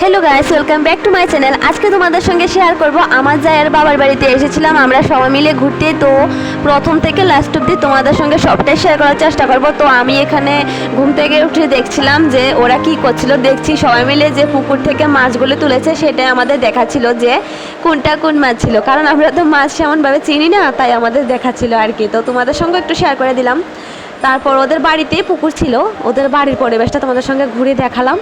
Hello guys welcome back to my channel আজকে তোমাদের সঙ্গে শেয়ার করব আমার জায়ের বাবার বাড়িতে এসেছিলাম। আমরা সবাই মিলে ঘুরতে, তো প্রথম থেকে লাস্ট অব্দি তোমাদের সঙ্গে সবটাই শেয়ার করার চেষ্টা করব। তো আমি এখানে ঘুম থেকে উঠে দেখছিলাম যে ওরা কি করছিল। দেখছি সবাই মিলে যে পুকুর থেকে মাছগুলো তুলেছে, সেটাই আমাদের দেখাচ্ছিল যে কোনটা কোন মাছ ছিল। কারণ আমরা তো মাছ সেমনভাবে চিনি না, তাই আমাদের দেখাচ্ছিল আর কি। তো তোমাদের সঙ্গে একটু শেয়ার করে দিলাম। তারপর ওদের বাড়িতেই পুকুর ছিল। ওদের বাড়ির পরিবেশটা তোমাদের সঙ্গে ঘুরে দেখালাম।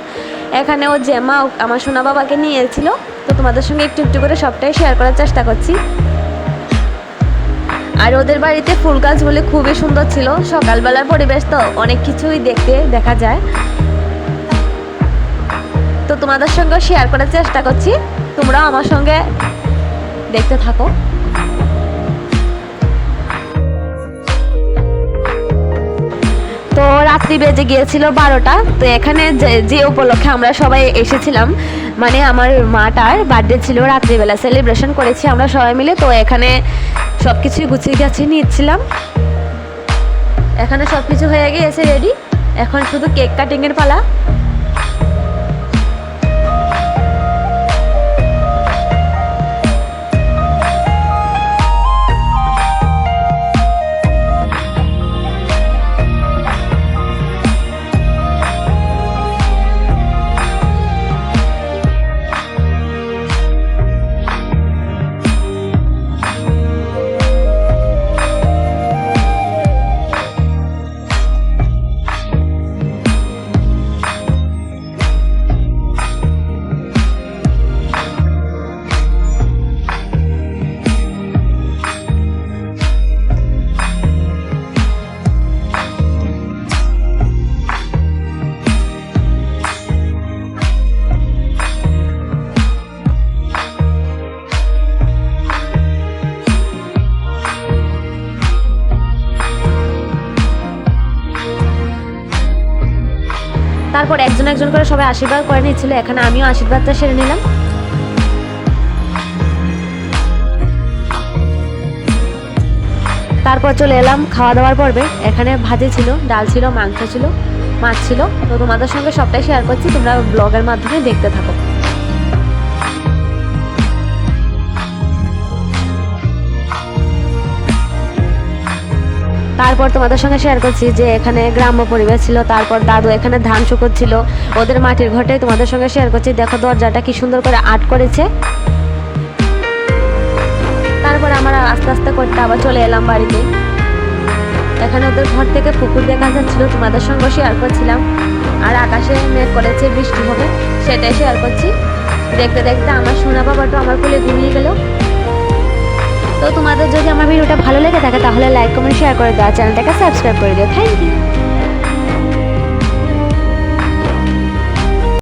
এখানে ও জেমা আমার সোনা বাবাকে নিয়ে এসেছিল তো তোমাদের সঙ্গে একটু একটু করে সবটাই শেয়ার করার চেষ্টা করছি। আর ওদের বাড়িতে ফুল গাছগুলি খুবই সুন্দর ছিল। সকালবেলার পরিবেশ তো অনেক কিছুই দেখতে দেখা যায়। তো তোমাদের সঙ্গে শেয়ার করার চেষ্টা করছি। তোমরাও আমার সঙ্গে দেখতে থাকো। রাত্রি বেজে গিয়েছিল বারোটা। তো এখানে যে উপলক্ষে আমরা সবাই এসেছিলাম মানে আমার মাটার বার্থডে ছিল রাত্রিবেলা। সেলিব্রেশন করেছি আমরা সবাই মিলে, তো এখানে সব কিছুই গুছিয়ে গাছিয়ে নিয়েছিলাম এখানে সব কিছু হয়ে গিয়েছে রেডি এখন শুধু কেক কাটিংয়ের পালা। তারপর একজন একজন করে সবাই আশীর্বাদ করে নিচ্ছিল এখানে আমিও আশীর্বাদটা সেরে নিলাম। তারপর চলে এলাম খাওয়া দাওয়ার পর্বে। এখানে ভাজি ছিল, ডাল ছিল, মাংস ছিল, মাছ ছিল। তো তোমাদের সঙ্গে সবটাই শেয়ার করছি, তোমরা ব্লগের মাধ্যমে দেখতে থাকো। তারপর তোমাদের সঙ্গে শেয়ার করছি যে এখানে গ্রাম্য পরিবেশ ছিল, তারপর দাদু এখানে ধান শুকোচ্ছিল ওদের মাটির ঘরটাই তোমাদের সঙ্গে শেয়ার করছি। দেখো দরজাটা কি সুন্দর করে আর্ট করেছে। তারপর আমরা আস্তে আস্তে করতে আবার চলে এলাম বাড়িতে। এখানে ওদের ঘর থেকে পুকুর দেখা যাচ্ছিল, তোমাদের সঙ্গে শেয়ার করছিলাম। আর আকাশে মেঘ করেছে, বৃষ্টি হবে, সেটাই শেয়ার করছি। দেখতে দেখতে আমার সোনা বাবাটা আমার কোলে ঘুমিয়ে গেল। তো তোমাদের যদি আমার ভিডিওটা ভালো লেগে থাকে, তাহলে লাইক কমেন্ট শেয়ার করে দেওয়া চ্যানেলটাকে সাবস্ক্রাইব করে দিও। Thank you